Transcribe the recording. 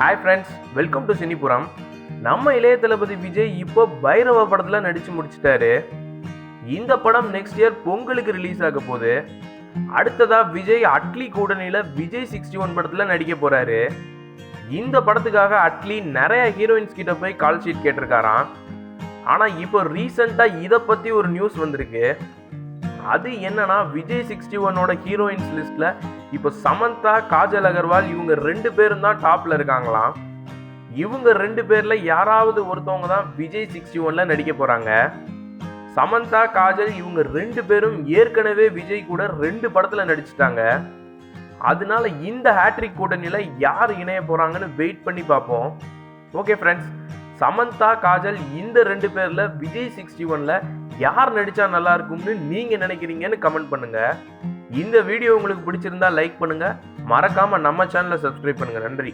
Hi friends welcome to Cinipuram நம்ம இளைய தளபதி விஜய் இப்போ பைரவ படத்தில் நடித்து முடிச்சிட்டாரு. இந்த படம் நெக்ஸ்ட் இயர் பொங்கலுக்கு ரிலீஸ் ஆக போகுது. அடுத்ததாக விஜய் அட்லி கூட்டணியில் விஜய் சிக்ஸ்டி ஒன் படத்தில் நடிக்க போகிறாரு இந்த படத்துக்காக அட்லி நிறைய ஹீரோயின்ஸ் கிட்ட போய் கால் ஷீட் கேட்டிருக்காராம். ஆனால் இப்போ ரீசெண்டாக இதை பற்றி ஒரு நியூஸ் வந்திருக்கு. அது என்னன்னா விஜய் சிக்ஸ்டி ஒன்னோட ஹீரோயின்ஸ் லிஸ்ட்ல இப்போ சமந்தா காஜல் அகர்வால் இவங்க ரெண்டு பேரும் தான் டாப்ல இருக்காங்களாம். இவங்க ரெண்டு பேர்ல யாராவது ஒருத்தவங்க தான் விஜய் சிக்ஸ்டி ஒன்ல நடிக்க போறாங்க. சமந்தா காஜல் இவங்க ரெண்டு பேரும் ஏற்கனவே விஜய் கூட ரெண்டு படத்துல நடிச்சிட்டாங்க. அதனால இந்த ஹேட்ரிக் கூட்டணியில் யார் இணைய போகிறாங்கன்னு வெயிட் பண்ணி பார்ப்போம். ஓகே ஃப்ரெண்ட்ஸ் சமந்தா காஜல் இந்த ரெண்டு பேர்ல விஜய் சிக்ஸ்டி ஒன்ல யார் நடிச்சா நல்லா இருக்கும்னு நீங்க நினைக்கிறீங்கன்னு கமெண்ட் பண்ணுங்க. இந்த வீடியோ உங்களுக்கு பிடிச்சிருந்தா லைக் பண்ணுங்க. மறக்காம நம்ம சேனலை சப்ஸ்கிரைப் பண்ணுங்க. நன்றி.